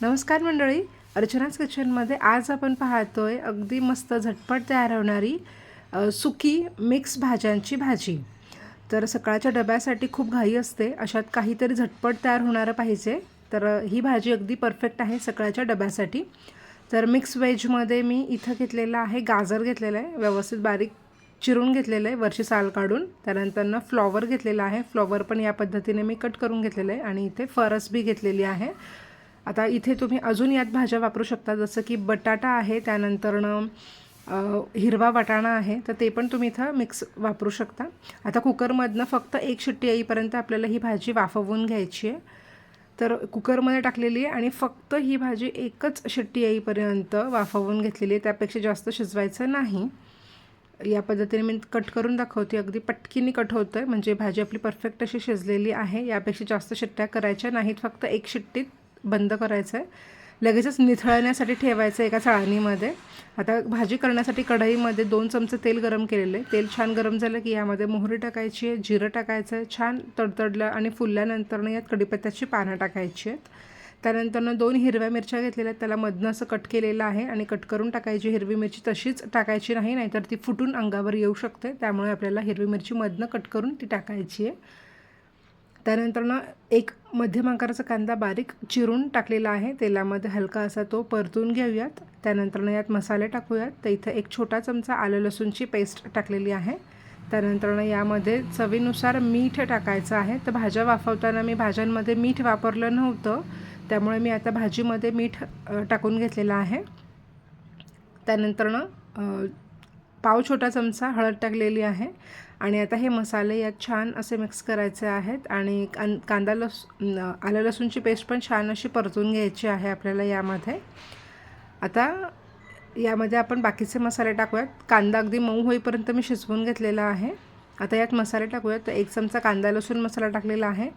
नमस्कार मंडळी. अर्चनाच किचनमध्ये आज आपण पाहतोय अगदी मस्त झटपट तयार होणारी सुकी मिक्स भाज्यांची भाजी. तर सकाळच्या डब्यासाठी खूप घाई असते अशात काहीतरी झटपट तयार होणारं पाहिजे. तर ही भाजी अगदी परफेक्ट आहे सकाळच्या डब्यासाठी. तर मिक्स व्हेजमध्ये मी इथं घेतलेलं आहे गाजर घेतलेलं आहे व्यवस्थित बारीक चिरून घेतलेलं आहे वरची साल काढून. त्यानंतरनं फ्लॉवर घेतलेला आहे फ्लॉवर पण या पद्धतीने मी कट करून घेतलेलं आहे आणि इथे फरस बी घेतलेली आहे. आता इथे तुम्ही अजून यात भाज्या वापरू शकता जसं की बटाटा आहे त्यानंतरनं हिरवा वाटाणा आहे तर ते पण तुम्ही इथं मिक्स वापरू शकता. आता कुकरमधनं फक्त एक शिट्टी येईपर्यंत आपल्याला ही भाजी वाफवून घ्यायची आहे. तर कुकरमध्ये टाकलेली आहे आणि फक्त ही भाजी एकच शिट्टी येईपर्यंत वाफवून घेतलेली आहे. त्यापेक्षा जास्त शिजवायचं नाही. या पद्धतीने मी कट करून दाखवते. अगदी पटकीने कट होतं आहे म्हणजे भाजी आपली परफेक्ट अशी शिजलेली आहे. यापेक्षा जास्त शिट्ट्या करायच्या नाहीत. फक्त एक शिट्टीत बंद करायचं आहे लगेचच निथळण्यासाठी ठेवायचं एका चाळणीमध्ये. आता भाजी करण्यासाठी कढईमध्ये दोन चमचे तेल गरम केलेले. तेल छान गरम झालं की यामध्ये मोहरी टाकायची आहे जिरं टाकायचं आहे छान तडतडलं आणि फुलल्यानंतरनं यात कढीपत्त्याची पानं टाकायची आहेत. त्यानंतरनं दोन हिरव्या मिरच्या घेतलेल्या आहेत. त्याला मधनं असं कट केलेलं आहे आणि कट करून टाकायची हिरवी मिरची तशीच टाकायची नाही नाहीतर ती फुटून अंगावर येऊ शकते. त्यामुळे आपल्याला हिरवी मिरची मधनं कट करून ती टाकायची आहे. त्यानंतरनं एक मध्यम आकाराचा कांदा बारीक चिरून टाकलेला आहे. तेलामध्ये हलका असा तो परतून घेऊयात. त्यानंतरनं यात मसाले टाकूयात. तर इथं एक छोटा चमचा आलं लसूणची पेस्ट टाकलेली आहे. त्यानंतरनं यामध्ये चवीनुसार मीठ टाकायचं आहे. तर भाज्या वाफवताना मी भाज्यांमध्ये मीठ वापरलं नव्हतं. त्यामुळे मी आता भाजीमध्ये मीठ टाकून घेतलेलं आहे. त्यानंतरनं पाव छोटा चमचा हळद टाकलेली आहे. आणि आता हे मसाले यात छान असे मिक्स करायचे आहेत आणि कां कांदा लस आलं लसूणची पेस्ट पण छान अशी परतून घ्यायची आहे आपल्याला यामध्ये. आता यामध्ये आपण बाकीचे मसाले टाकूयात. कांदा अगदी मऊ होईपर्यंत मी शिजवून घेतलेला आहे. आता यात मसाले टाकूयात. तर एक चमचा कांदा लसूण मसाला टाकलेला आहे.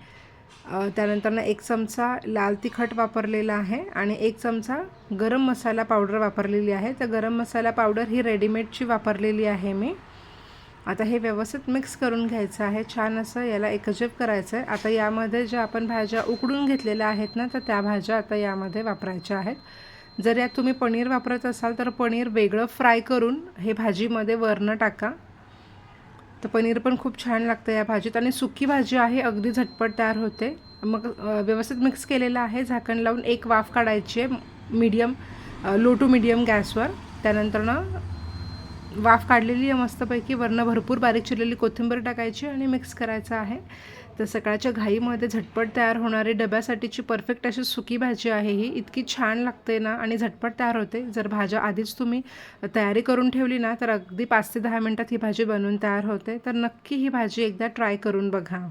त्यानंतर त्यानंतरनं एक चमचा लाल तिखट वापरलेला आहे आणि एक चमचा गरम मसाला पावडर वापरलेली आहे. तर गरम मसाला पावडर ही रेडीमेडची वापरलेली आहे मी. आता हे व्यवस्थित मिक्स करून घ्यायचं आहे. छान असं याला एकजीव करायचं आहे. आता यामध्ये ज्या आपण भाज्या उकडून घेतलेल्या आहेत ना तर त्या भाज्या आता यामध्ये वापरायच्या आहेत. जर यात तुम्ही पनीर वापरत असाल तर पनीर वेगळं फ्राय करून हे भाजीमध्ये वरनं टाका. तर पनीर पण खूप छान लागतं या भाजीत. आणि सुकी भाजी आहे अगदी झटपट तयार होते. मग व्यवस्थित मिक्स केलेलं आहे. झाकण लावून एक वाफ काढायची आहे. मीडियम लो टू मीडियम गॅसवर त्यानंतरनं वाफ काढलेली आहे मस्तपैकी. वरनं भरपूर बारीक चिरलेली कोथिंबीर टाकायची आणि मिक्स करायचं आहे. तर सकाळच्या घाईमध्ये झटपट तयार होणारी डब्यासाठीची परफेक्ट अशी सुकी भाजी आहे ही. इतकी छान लागते ना आणि झटपट तयार होते. जर भाज्या आधीच तुम्ही तयारी करून ठेवली ना तर अगदी पाच ते दहा मिनटात ही भाजी बनवून तयार होते. तर नक्की ही भाजी एकदा ट्राय करून बघा.